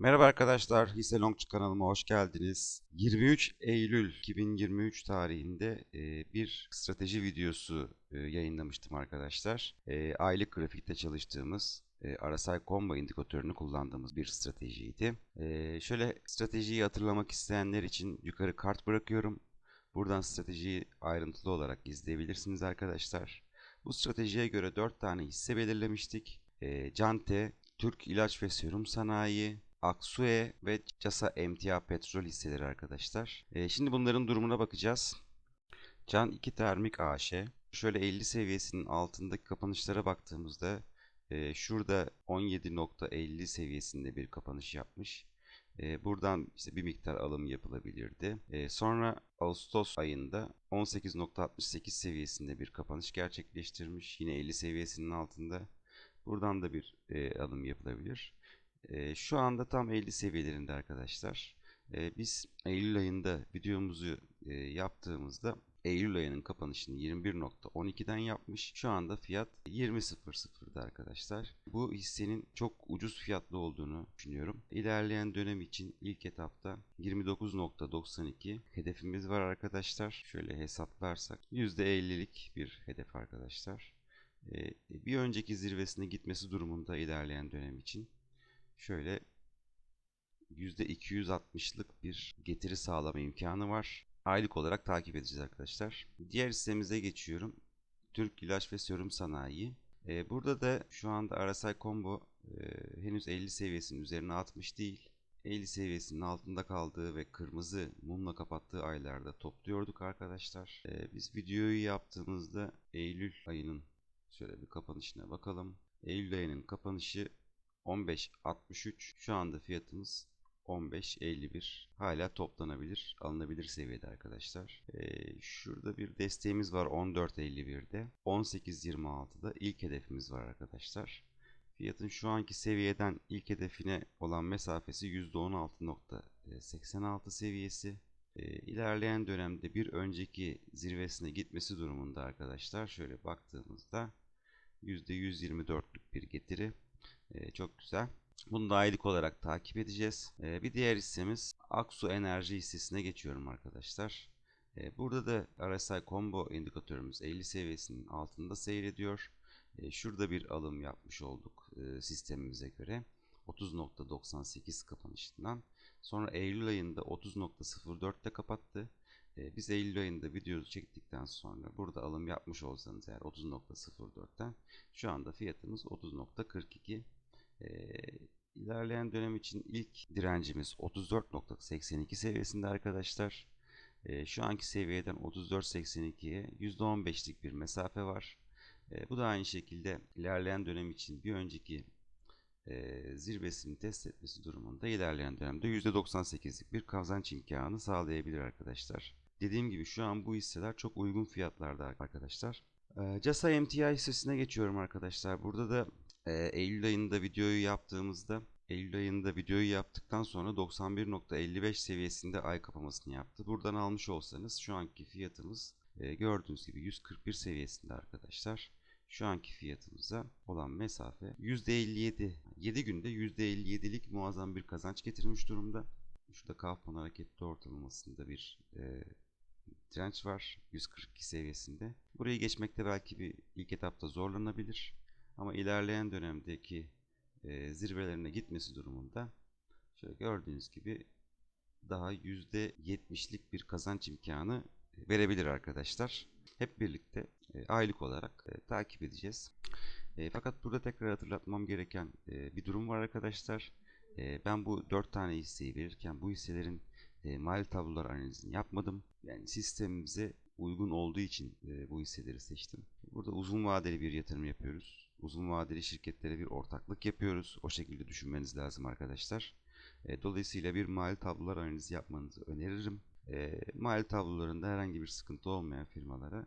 Merhaba arkadaşlar, Hisse Longçu kanalıma hoş geldiniz. 23 Eylül 2023 tarihinde e, bir strateji videosu e, yayınlamıştım arkadaşlar. E, aylık grafikte çalıştığımız RSI Combo indikatörünü kullandığımız bir stratejiydi. Şöyle stratejiyi hatırlamak isteyenler için yukarı kart bırakıyorum. Buradan stratejiyi ayrıntılı olarak izleyebilirsiniz arkadaşlar. Bu stratejiye göre 4 tane hisse belirlemiştik. Cante, Türk İlaç ve Serum Sanayi, Aksue ve Casa Emtia Petrol hisseleri arkadaşlar. E, şimdi bunların durumuna bakacağız. Can 2 Termik AŞ. Şöyle 50 seviyesinin altındaki kapanışlara baktığımızda e, şurada 17.50 seviyesinde bir kapanış yapmış. E, buradan işte bir miktar alım yapılabilirdi. E, sonra Ağustos ayında 18.68 seviyesinde bir kapanış gerçekleştirmiş. Yine 50 seviyesinin altında. Buradan da bir e, alım yapılabilir. Şu anda tam 50 seviyelerinde arkadaşlar. Biz Eylül ayında videomuzu yaptığımızda Eylül ayının kapanışını 21.12'den yapmış. Şu anda fiyat 20.00'da arkadaşlar. Bu hissenin çok ucuz fiyatlı olduğunu düşünüyorum. İlerleyen dönem için ilk etapta 29.92 hedefimiz var arkadaşlar. Şöyle hesaplarsak %50'lik bir hedef arkadaşlar. Bir önceki zirvesine gitmesi durumunda ilerleyen dönem için şöyle %260'lık bir getiri sağlama imkanı var. Aylık olarak takip edeceğiz arkadaşlar. Diğer hissemize geçiyorum. Türk İlaç ve Serum Sanayi. Ee, burada da şu anda RSI Combo e, henüz 50 seviyesinin üzerine atmış değil. 50 seviyesinin altında kaldığı ve kırmızı mumla kapattığı aylarda topluyorduk arkadaşlar. Ee, biz videoyu yaptığımızda Eylül ayının şöyle bir kapanışına bakalım. Eylül ayının kapanışı 15.63 şu anda fiyatımız 15.51 hala toplanabilir alınabilir seviyede arkadaşlar. Ee, şurada bir desteğimiz var 14.51'de 18.26'da ilk hedefimiz var arkadaşlar. Fiyatın şu anki seviyeden ilk hedefine olan mesafesi %16.86 seviyesi. Ee, ilerleyen dönemde bir önceki zirvesine gitmesi durumunda arkadaşlar şöyle baktığımızda %124'lük bir getiri ee, çok güzel. Bunu da aylık olarak takip edeceğiz. Ee, bir diğer hissemiz Aksu Enerji hissesine geçiyorum arkadaşlar. Ee, burada da RSI Combo indikatörümüz 50 seviyesinin altında seyrediyor. Ee, şurada bir alım yapmış olduk e, sistemimize göre. 30.98 kapanışından. Sonra Eylül ayında 30.04'te kapattı. Biz Eylül ayında videoyu çektikten sonra burada alım yapmış olsanız eğer 30.04'ten şu anda fiyatımız 30.42 ee, ilerleyen dönem için ilk direncimiz 34.82 seviyesinde arkadaşlar. Ee, şu anki seviyeden 34.82'ye %15'lik bir mesafe var. Ee, bu da aynı şekilde ilerleyen dönem için bir önceki e, zirvesini test etmesi durumunda ilerleyen dönemde %98'lik bir kazanç imkanı sağlayabilir arkadaşlar. Dediğim gibi şu an bu hisseler çok uygun fiyatlarda arkadaşlar. Ee, Casa MTI hissesine geçiyorum arkadaşlar. Burada da e, Eylül ayında videoyu yaptığımızda Eylül ayında videoyu yaptıktan sonra 91.55 seviyesinde ay kapamasını yaptı. Buradan almış olsanız şu anki fiyatımız e, gördüğünüz gibi 141 seviyesinde arkadaşlar. Şu anki fiyatımıza olan mesafe %57. 7 günde %57'lik muazzam bir kazanç getirmiş durumda. Şurada Kaufman hareketli ortalamasında bir e, direnç var 142 seviyesinde. Burayı geçmekte belki bir ilk etapta zorlanabilir. Ama ilerleyen dönemdeki e, zirvelerine gitmesi durumunda şöyle gördüğünüz gibi daha %70'lik bir kazanç imkanı verebilir arkadaşlar. Hep birlikte e, aylık olarak e, takip edeceğiz. E, fakat burada tekrar hatırlatmam gereken e, bir durum var arkadaşlar. E, ben bu 4 tane hisseyi verirken bu hisselerin e, mali tablolar analizini yapmadım. Yani sistemimize uygun olduğu için e, bu hisseleri seçtim. Burada uzun vadeli bir yatırım yapıyoruz. Uzun vadeli şirketlere bir ortaklık yapıyoruz. O şekilde düşünmeniz lazım arkadaşlar. E, dolayısıyla bir mali tablolar analizi yapmanızı öneririm. E, mali tablolarında herhangi bir sıkıntı olmayan firmalara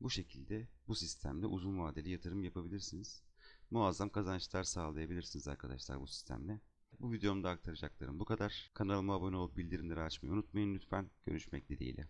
bu şekilde bu sistemde uzun vadeli yatırım yapabilirsiniz. Muazzam kazançlar sağlayabilirsiniz arkadaşlar bu sistemle. Bu videomda aktaracaklarım bu kadar. Kanalıma abone olup bildirimleri açmayı unutmayın lütfen. Görüşmek dileğiyle.